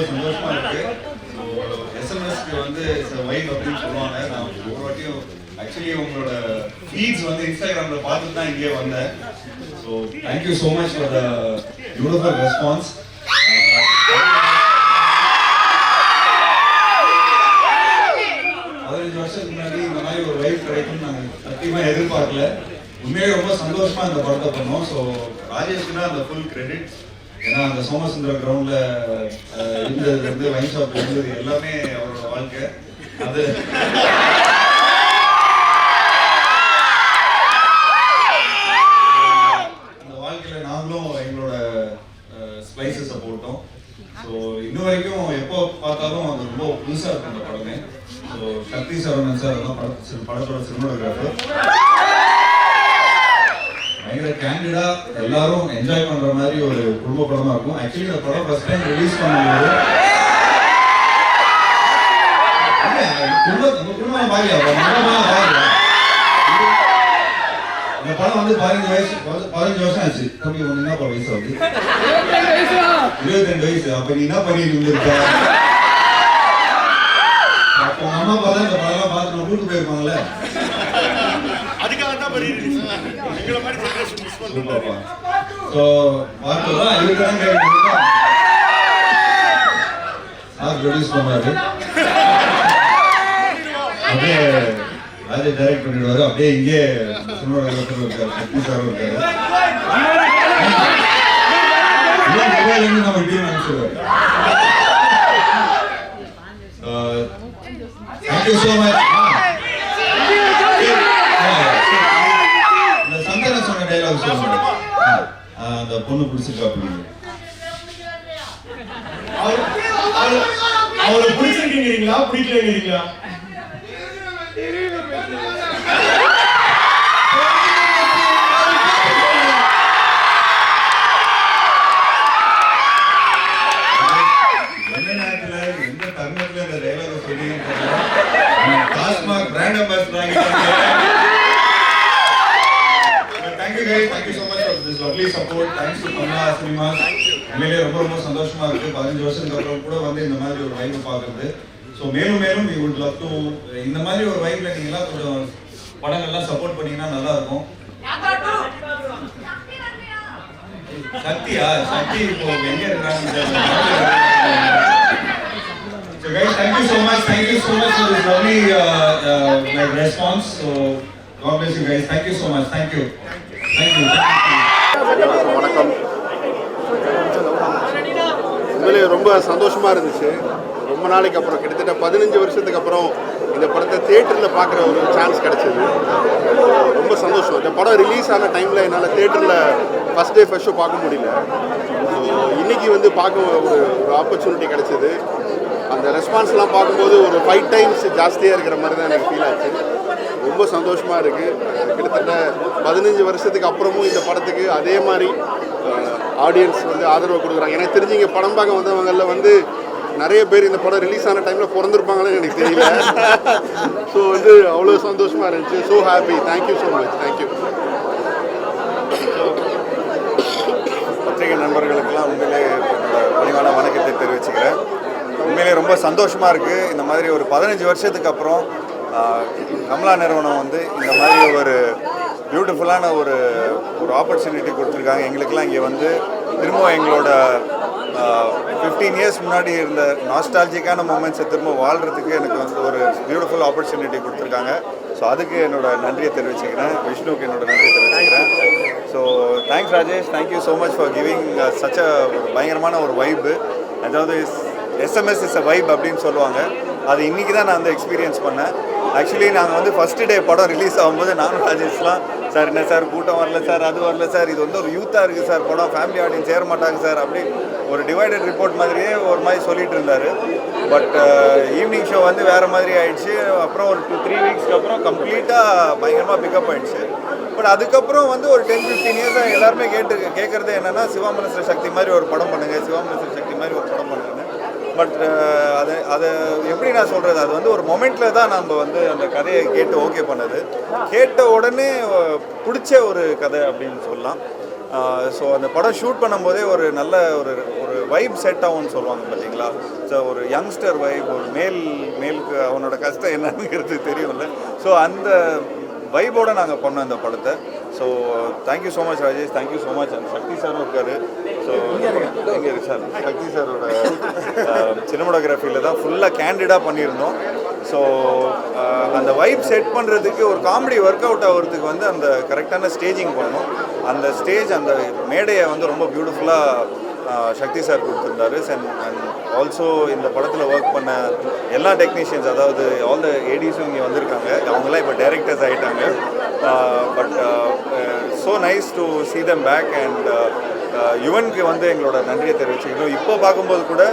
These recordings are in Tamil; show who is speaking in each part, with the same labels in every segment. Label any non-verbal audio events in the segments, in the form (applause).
Speaker 1: ரொம்ப சந்தோஷமா இருக்கு எஸ்எம்எஸ்க்கு வந்து வைப் அப்படின்னு சொல்லுவாங்க. நான் ஒரு வாட்டியும் ஆக்சுவலி உங்களோட ஃபீட்ஸ் வந்து இன்ஸ்டாகிராம்ல பார்த்துட்டு தான் இங்கே வந்தேன். So thank you so much for the beautiful response பதினஞ்சு வருஷத்துக்கு முன்னாடி இந்த மாதிரி ஒரு லைஃப் கிடைக்கும்னு நாங்கள் சத்தியமா எதிர்பார்க்கல. உண்மையாக ரொம்ப சந்தோஷமா இந்த படத்தை பண்ணோம். ஸோ ராஜேஷ்னா அந்த ஃபுல் கிரெடிட் ஏன்னா அந்த சோமசுந்தர கிரவுண்ட்ல இருந்ததுல இருந்து வைன் ஷாப் இருந்தது எல்லாமே அவரோட வாழ்க்கை. அது அந்த வாழ்க்கையில நாங்களும் எங்களோட ஸ்பைசஸை போட்டோம். ஸோ இன்ன வரைக்கும் எப்போ பார்த்தாலும் அது ரொம்ப புதுசாக இருக்கும் அந்த படமே. ஸோ சக்தி சரவணன் சார் தான் படத்து படத்தோட சினிமாட்டோகிராஃபர் பயங்கர கேண்டிடா எல்லாரும் என்ஜாய் பண்ற மாதிரி ஒரு குடும்ப படமா இருக்கும். ஆக்சுவலி இந்த படம் ஃபர்ஸ்ட் டைம் ரிலீஸ் பண்ணும்போது. இந்த படம் வந்து பதினஞ்சு வயசு பதி- பதினஞ்சு வருஷம் ஆச்சு. தம்பி உனக்கு என்னப்பா வயசு ஆகுது? இருபத்தி ரெண்டு வயசு. அப்ப நீ என்ன பண்ணிட்டு இருந்திருக்க? அப்போ அம்மா அப்பா தான் இந்த படம் பார்த்து நான் கூட்டு போயிருப்பாங்கல்ல.
Speaker 2: அதுக்காக தான் பண்ணிட்டு எங்களை மாதிரி ஜெனரேஷன் மிஸ் பண்ணுறோம்
Speaker 1: சூப்பர்ப்பா ஸோ பார்த்தோம்னா இதுதான் கேட்குறீங்க சார் ப்ரொடியூஸ் பண்ணாரு? அப்படியே ராஜே டைரக்ட் பண்ணிடுவாரு. அப்படியே இங்கே சினிமாட்டோகிராஃபர் இருக்காரு சக்தி சார் இருக்காரு. இதெல்லாம் துபாயிலேருந்து நம்ம டீம் அனுப்பிச்சிடுவாரு. தேங்க்யூ ஸோ மச் இந்த பொண்ணு பிடிச்சிருக்கா அப்படின்னு
Speaker 2: அவளை பிடிச்சிருக்கீங்களா பிடிக்கலங்கிறீங்களா
Speaker 1: எந்த நேரத்துல எந்த தருணத்துல இந்த டைலாக் சொன்னீங்கன்னு தெரியல TASMAC brand ambassador thank you guys thank you so much for this lovely support thanks to Kamala Cinemas உண்மையிலேயே ரொம்ப ரொம்ப சந்தோஷமா இருக்கு பதினஞ்சு வருஷத்துக்கு அப்புறம் கூட வந்து இந்த மாதிரி ஒரு வைப் பார்க்குறது ஸோ மேலும் மேலும் வி வுட் லவ் டு இந்த மாதிரி ஒரு வைப்பில் நீங்களாம் கொஞ்சம் படங்கள்லாம் சப்போர்ட் பண்ணீங்கன்னா நல்லா இருக்கும் சக்தியா சக்தி இப்போ எங்க இருக்காங்க So guys, thank you so much. Thank you so much for this lovely uh, uh, like response. So God bless you guys. Thank you so much. Thank you. Thank you.
Speaker 3: Thank you. உண்மையிலே ரொம்ப சந்தோஷமாக இருந்துச்சு. ரொம்ப நாளைக்கு அப்புறம் கிட்டத்தட்ட பதினஞ்சு வருஷத்துக்கு அப்புறம் இந்த படத்தை தேட்டரில் பார்க்குற ஒரு சான்ஸ் கிடச்சிது. ரொம்ப சந்தோஷம். இந்த படம் ரிலீஸ் ஆன டைமில் என்னால் தேட்டரில் ஃபஸ்ட் டே ஃபர்ஸ்ட் ஷோ பார்க்க முடியல. இன்றைக்கி வந்து பார்க்க ஒரு ஒரு ஆப்பர்ச்சுனிட்டி கிடச்சிது. அந்த ரெஸ்பான்ஸ்லாம் பார்க்கும்போது ஒரு ஃபைவ் டைம்ஸ் ஜாஸ்தியாக இருக்கிற மாதிரி தான் எனக்கு ஃபீல் ஆச்சு. ரொம்ப சந்தோஷமாக இருக்குது கிட்டத்தட்ட பதினஞ்சு வருஷத்துக்கு அப்புறமும் இந்த படத்துக்கு அதே மாதிரி ஆடியன்ஸ் வந்து ஆதரவு கொடுக்குறாங்க. எனக்கு தெரிஞ்சு இங்கே படம் பார்க்க வந்தவங்கள வந்து நிறைய பேர் இந்த படம் ரிலீஸ் ஆன டைமில் பிறந்திருப்பாங்கன்னு எனக்கு தெரியல. (laughs) ஸோ வந்து அவ்வளோ சந்தோஷமாக இருந்துச்சு. So happy thank you so much thank you
Speaker 4: பத்திரிகை நண்பர்களுக்கெல்லாம் உண்மையிலே பணிவான வணக்கத்தை தெரிவிச்சுக்கிறேன். உண்மையிலே ரொம்ப சந்தோஷமாக இருக்குது இந்த மாதிரி ஒரு பதினஞ்சு வருஷத்துக்கு அப்புறம் கமலா நிறுவனம் வந்து இந்த மாதிரி ஒரு பியூட்டிஃபுல்லான ஒரு ஒரு ஆப்பர்ச்சுனிட்டி கொடுத்துருக்காங்க. எங்களுக்கெல்லாம் இங்கே வந்து திரும்ப எங்களோட ஃபிஃப்டீன் இயர்ஸ் முன்னாடி இருந்த நாஸ்டாலஜிக்கான மூமெண்ட்ஸை திரும்ப வாழ்கிறதுக்கு எனக்கு வந்து ஒரு பியூட்டிஃபுல் ஆப்பர்ச்சுனிட்டி கொடுத்துருக்காங்க. ஸோ அதுக்கு என்னோட நன்றியை தெரிவிச்சுக்கிறேன். விஷ்ணுவுக்கு என்னோட நன்றியை தெரிவிச்சுக்கிறேன். So thanks Rajesh thank you so much for giving such a பயங்கரமான ஒரு வைப்பு அதாவது எஸ்எம்எஸ் இஸ் அ வைப் அப்படின்னு சொல்லுவாங்க. அது இன்றைக்கி தான் நான் வந்து எக்ஸ்பீரியன்ஸ் பண்ணேன். ஆக்சுவலி நாங்கள் வந்து ஃபஸ்ட்டு டே படம் ரிலீஸ் ஆகும்போது நானும் ராஜேஷ்லாம் சார் என்ன சார் கூட்டம் வரல சார் அது வரல சார் இது வந்து ஒரு யூத்தாக இருக்குது சார் படம் ஃபேமிலி ஆடியன்ஸ் சேர மாட்டாங்க சார் அப்படி ஒரு டிவைடட் ரிப்போர்ட் மாதிரியே ஒரு மாதிரி சொல்லிட்டு இருந்தார். பட் ஈவினிங் ஷோ வந்து வேறு மாதிரி ஆயிடுச்சு. அப்புறம் ஒரு டூ த்ரீ வீக்ஸ்க்கு அப்புறம் கம்ப்ளீட்டாக பயங்கரமாக பிக்கப் ஆயிடுச்சு. பட் அதுக்கப்புறம் வந்து ஒரு டென் ஃபிஃப்டீன் இயர்ஸாக எல்லாருமே கேட்டு கேட்குறது என்னென்னா சிவாமனஸ்வர சக்தி மாதிரி ஒரு படம் பண்ணுங்க சிவாமனஸ்வர சக்தி மாதிரி ஒரு படம் பண்ணுங்கள் பட் uh, அதை அதை எப்படி நான் சொல்கிறது அது வந்து ஒரு மொமெண்ட்டில் தான் நம்ம வந்து அந்த கதையை கேட்டு ஓகே பண்ணது. கேட்ட உடனே பிடிச்ச ஒரு கதை அப்படின்னு சொல்லலாம்.
Speaker 1: ஸோ அந்த படம் ஷூட் பண்ணும்போதே ஒரு நல்ல ஒரு ஒரு வைப் செட் ஆகும்னு சொல்லுவாங்க பார்த்தீங்களா? ஸோ ஒரு யங்ஸ்டர் வைப் ஒரு மேல் மேலுக்கு அவனோட கஷ்டம் என்னங்கிறது தெரியும்ல. ஸோ அந்த வைபோடு நாங்கள் பண்ணோம் இந்த படத்தை. So thank you so much Rajesh thank you so much அந்த சக்தி சாரும் இருக்காரு. ஸோ எங்கே சார் சக்தி சாரோட சினிமோடோகிராஃபியில் தான் ஃபுல்லாக கேண்டிடாக பண்ணியிருந்தோம். ஸோ uh, அந்த வைப் செட் பண்ணுறதுக்கு ஒரு காமெடி ஒர்க் அவுட் ஆகிறதுக்கு வந்து அந்த கரெக்டான ஸ்டேஜிங் பண்ணணும் அந்த ஸ்டேஜ் அந்த மேடையை வந்து ரொம்ப பியூட்டிஃபுல்லாக சக்தி சார் கொடுத்துருந்தாரு. அண்ட் அண்ட் ஆல்சோ இந்த படத்தில் ஒர்க் பண்ண எல்லா டெக்னீஷியன்ஸ் அதாவது ஆல் த ஏடிஸும் இங்கே வந்திருக்காங்க. அவங்களாம் இப்போ டைரக்டர்ஸ் ஆகிட்டாங்க but so nice to see them back and யுவனுக்கு வந்து எங்களோட நன்றியை தெரிவிச்சுக்கணும். இப்போ பார்க்கும்போது கூட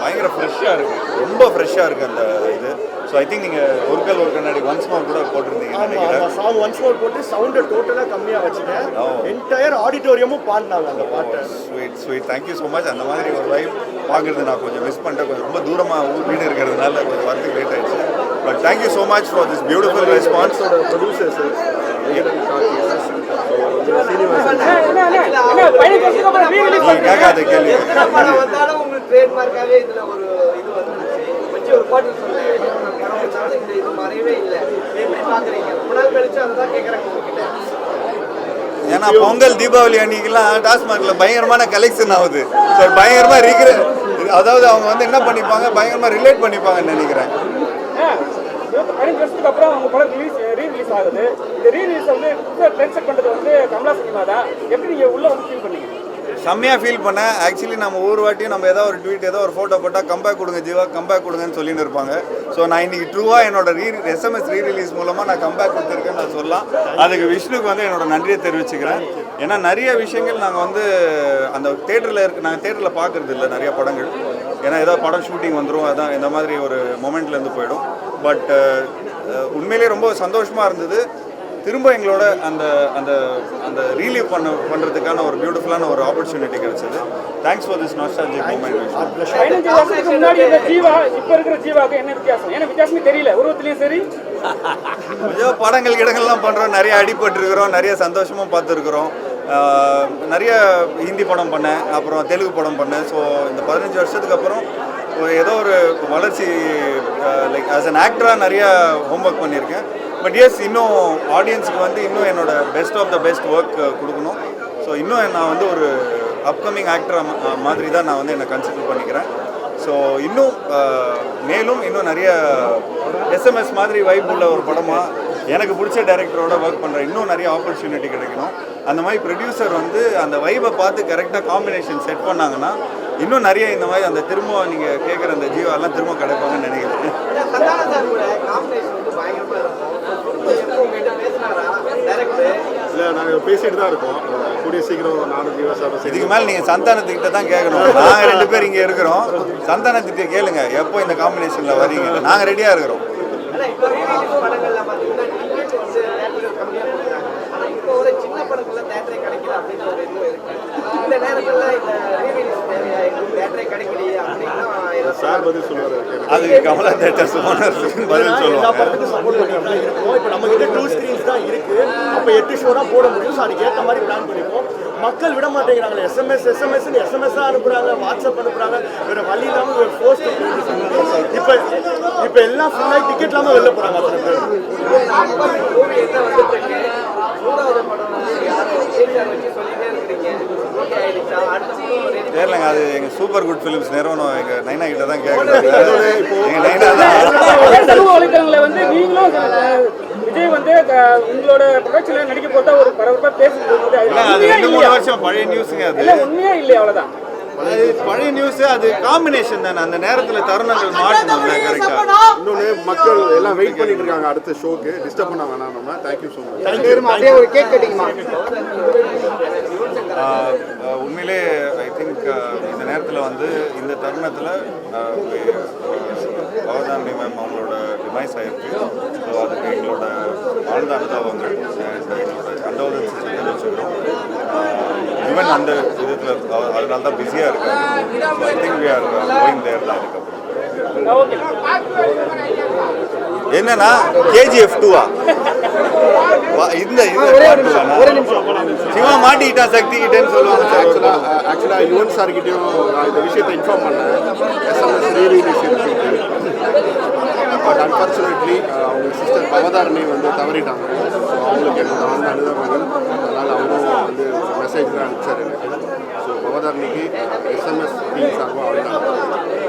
Speaker 1: பயங்கர ஃப்ரெஷ்ஷாக இருக்குது ரொம்ப ஃப்ரெஷ்ஷாக இருக்குது அந்த இது. ஸோ ஐ திங்க் நீங்கள் ஒரு கல் ஒரு கண்ணாடி ஒன்ஸ் மோர் கூட போட்டிருந்தீங்கன்னு நினைக்கிறேன்.
Speaker 2: சாங் ஒன்ஸ் மோர் போட்டு சவுண்டை டோட்டலாக கம்மியாக வச்சுட்டேன். என்டையர் ஆடிட்டோரியமும் பாடினாங்க அந்த பாட்டை.
Speaker 1: Sweet sweet thank you so much அந்த மாதிரி ஒரு வைப் பார்க்குறது நான் கொஞ்சம் மிஸ் பண்ணிட்டேன். கொஞ்சம் ரொம்ப தூரமாக ஊர் வீடு இருக்கிறதுனால கொஞ்சம் வரதுக்கு லேட் ஆயிடுச்சு. But thank you so much for this beautiful response
Speaker 3: producers
Speaker 1: கேட்காத கேள்வி
Speaker 5: ஒரு இது வந்துருச்சு வச்சு ஒரு பாட்டு படம் வச்சாலும் இந்த இது மறையவே இல்லை எப்படி ரொம்ப நாள் கழிச்சு அதை தான் கேட்குறாங்க உங்ககிட்ட
Speaker 1: ஏன்னா பொங்கல் தீபாவளி அன்னைக்கெல்லாம் டாஸ்மார்க்ல பயங்கரமான கலெக்ஷன் ஆகுது. ஸோ பயங்கரமாக இருக்கிற அதாவது அவங்க வந்து என்ன பண்ணிப்பாங்க? பயங்கரமாக ரிலேட் பண்ணிப்பாங்கன்னு நினைக்கிறேன்.
Speaker 6: பதினஞ்சு வருஷத்துக்கு அப்புறம் அவங்க படம் ரிலீஸ் ரீ ரிலீஸ் ஆகுது. இந்த ரீ ரிலீஸ் வந்து புதுசாக பண்ணுறது வந்து கமலா சினிமா தான். எப்படி நீங்கள் உள்ள வந்து ஃபீல் பண்ணீங்க?
Speaker 1: செம்மையாக ஃபீல் பண்ணேன். ஆக்சுவலி நம்ம ஒவ்வொரு வாட்டியும் நம்ம ஏதோ ஒரு ட்வீட் ஏதோ ஒரு ஃபோட்டோ போட்டால் கம்பேக் கொடுங்க ஜீவா கம்பேக் கொடுங்கன்னு சொல்லின்னு இருப்பாங்க. ஸோ நான் இன்னைக்கு ட்ரூவாக என்னோட ரீ எஸ்எம்எஸ் ரீ ரிலீஸ் மூலமாக நான் கம்பேக் கொடுத்துருக்கேன்னு நான் சொல்லலாம். அதுக்கு விஷ்ணுக்கு வந்து என்னோட நன்றியை தெரிவிச்சுக்கிறேன். ஏன்னா நிறைய விஷயங்கள் நாங்கள் வந்து அந்த தேட்டரில் இருக்க நாங்கள் தேட்டரில் பார்க்குறது இல்லை நிறைய படங்கள். ஏன்னா ஏதோ படம் ஷூட்டிங் வந்துடும் அதான் இந்த மாதிரி ஒரு மொமெண்ட்லேருந்து போயிடும். பட் உண்மையிலேயே ரொம்ப சந்தோஷமாக இருந்தது. திரும்ப எங்களோட அந்த அந்த அந்த ரீலீவ் பண்ண பண்ணுறதுக்கான ஒரு பியூட்டிஃபுல்லான ஒரு ஆப்பர்ச்சுனிட்டி கிடைச்சது. Thanks for this nostalgic moment
Speaker 6: முன்னாடி இந்த ஜீவா இப்போ இருக்கிற ஜீவாவுக்கு என்ன வித்தியாசம்? ஏன்னா வித்தியாசமே தெரியல. உருவத்திலையும் சரி.
Speaker 1: ஏதோ படங்கள் இடங்கள்லாம் பண்ணுறோம் நிறைய அடிபட்டிருக்கிறோம். நிறைய சந்தோஷமும் பார்த்துருக்குறோம். நிறைய ஹிந்தி படம் பண்ணேன். அப்புறம் தெலுங்கு படம் பண்ணேன். ஸோ இந்த பதினஞ்சு வருஷத்துக்கு அப்புறம் ஏதோ ஒரு வளர்ச்சி லைக் ஆஸ் அன் ஆக்டராக நிறைய ஹோம்ஒர்க் பண்ணியிருக்கேன். பட் எஸ் இன்னும் ஆடியன்ஸுக்கு வந்து இன்னும் என்னோட best of the best work கொடுக்கணும். ஸோ இன்னும் நான் வந்து ஒரு அப்கமிங் ஆக்டராக மாதிரி தான் நான் வந்து என்னை கன்சிடர் பண்ணிக்கிறேன். ஸோ இன்னும் மேலும் இன்னும் நிறைய எஸ்எம்எஸ் மாதிரி வைப் உள்ள ஒரு படமாக எனக்கு பிடிச்ச டேரக்டரோட ஒர்க் பண்ணுற இன்னும் நிறைய ஆப்பர்ச்சுனிட்டி கிடைக்கணும். அந்த மாதிரி ப்ரொடியூசர் வந்து அந்த வைபை பார்த்து கரெக்டாக காம்பினேஷன் செட் பண்ணாங்கன்னா இன்னும் நிறைய இந்த மாதிரி அந்த திரும்ப நீங்கள் கேட்குற அந்த ஜீவாலாம் திரும்ப கிடைப்பாங்கன்னு நினைக்கிறேன்.
Speaker 3: இல்லை நாங்கள் பேசிட்டு தான் இருக்கோம். கூடிய சீக்கிரம் நானும் ஜீவா சரி
Speaker 1: இதுக்கு மேலே நீங்கள் சந்தானத்துக்கிட்ட தான் கேட்கணும் (laughs) நாங்கள் ரெண்டு பேர் இங்கே இருக்கிறோம். சந்தானத்துக்கிட்ட கேளுங்க எப்போ இந்த காம்பினேஷனில் வரீங்க? நாங்கள் ரெடியாக இருக்கிறோம்.
Speaker 5: சின்ன படங்கள்ல தேட்டரே கிடைக்கல அப்படின்னு ஒரு இது இருக்கு. இந்த நேரங்கள்ல
Speaker 3: சார் பதில் சொல்லுவார்.
Speaker 1: அது கமலா தேட்டர்ஸ் ஓனர் பதில்
Speaker 2: எல்லா
Speaker 1: சொல்லுவாங்க.
Speaker 2: படத்துக்கும் சப்போர்ட் பண்ணிட்டு இருக்கோம் இப்போ நம்ம கிட்ட டூ ஸ்க்ரீன்ஸ் தான் இருக்கு. அப்போ எட்டு ஷோ தான் போட முடியும். ஸோ அதுக்கு ஏற்ற மாதிரி பிளான் பண்ணிருக்கோம் மக்கள் விட மாட்டேங்கிறாங்க எஸ்எம்எஸ் எஸ்எம்எஸ் அனுப்புறாங்க வாட்ஸ்அப் அனுப்புறாங்க. வேற வழி இல்லாமல் ஒரு போஸ்ட் இப்போ இப்போ எல்லாம் ஃபுல்லாக டிக்கெட் இல்லாமல் வெளில போறாங்க அத்தனை பேர்
Speaker 5: மூவி என்ன வந்துட்டு இருக்கு மூணாவது படம் வந்து யாரும் சேஞ்சார் வச்சு சொல்லிட்டே இருக்கிறீங்க ஓகே ஆயிடுச்சா அடுத்த படம் ரெடி
Speaker 1: தெரியலங்க அது எங்க சூப்பர் குட் ஃபிலிம்ஸ் நிறுவனம் எங்க நைனா கிட்ட தான் கேட்கணும் எங்க நைனா தான்.
Speaker 6: சமூக வலைத்தளங்களை வந்து நீங்களும் விஜய் வந்து உங்களோட ப்ரொடக்ஷனில் நடிக்க போட்டா ஒரு பரபரப்பாக பேசுறது அது
Speaker 1: அது ரெண்டு மூணு வருஷம் பழைய நியூஸுங்க அது.
Speaker 6: இல்லை உண்மையா இல்லையா அவ்வளோதான்
Speaker 1: அது பழைய நியூஸ் அது காம்பினேஷன் தானே. அந்த நேரத்துல தருணங்கள் மாட்டணும்ல கரெக்டா
Speaker 3: இன்னொன்று மக்கள் எல்லாம் வெயிட் பண்ணிட்டு இருக்காங்க அடுத்த ஷோக்கு டிஸ்டர்ப் பண்ண வேணாம் நம்ம. தேங்க்யூ ஸோ மச்
Speaker 5: அப்படியே ஒரு கேக் கட்டிங்கம்மா
Speaker 1: உண்மையிலே திங்க் uh, இந்த நேரத்தில் வந்து இந்த தருணத்தில் அவதாரணி மேம் அவங்களோட டிவைஸ் ஆயிருக்கு. ஸோ அதுக்கு எங்களோட ஆழ்ந்த அனுதாபங்கள் and எங்களோட கண்டோலன்ஸ் தெரிவிச்சுக்கிறோம். ஈவன் அந்த விதத்தில் அதனால தான் பிஸியாக இருக்காங்க. I think we are going there தான் அதுக்கப்புறம். என்னன்னா கேஜிஎஃப் டூவா இந்த? சிவா மாட்டிக்கிட்டான் சக்தி கிட்டேன்னு சொல்லுவாங்க சார்.
Speaker 3: ஆக்சுவலாக ஆக்சுவலாக யுவன் சார்கிட்டையும் நான் இந்த விஷயத்தை இன்ஃபார்ம் பண்ணேன். எஸ்எம்எஸ் ரீ ரிலீஸ் இருக்குன்ட்டு பட் அன்ஃபார்ச்சுனேட்லி அவங்க சிஸ்டர் பவதாரணி வந்து தவறிட்டாங்க. ஸோ அவங்களுக்கு என்னோட ஆழ்ந்த அனுதாபங்கள். அதனால் அவரும் வந்து மெசேஜ் தான் அனுப்பிச்சார் எனக்கு. ஸோ பவதாரணிக்கு எஸ்எம்எஸ் டீம் சார்பாக அவ்வளோ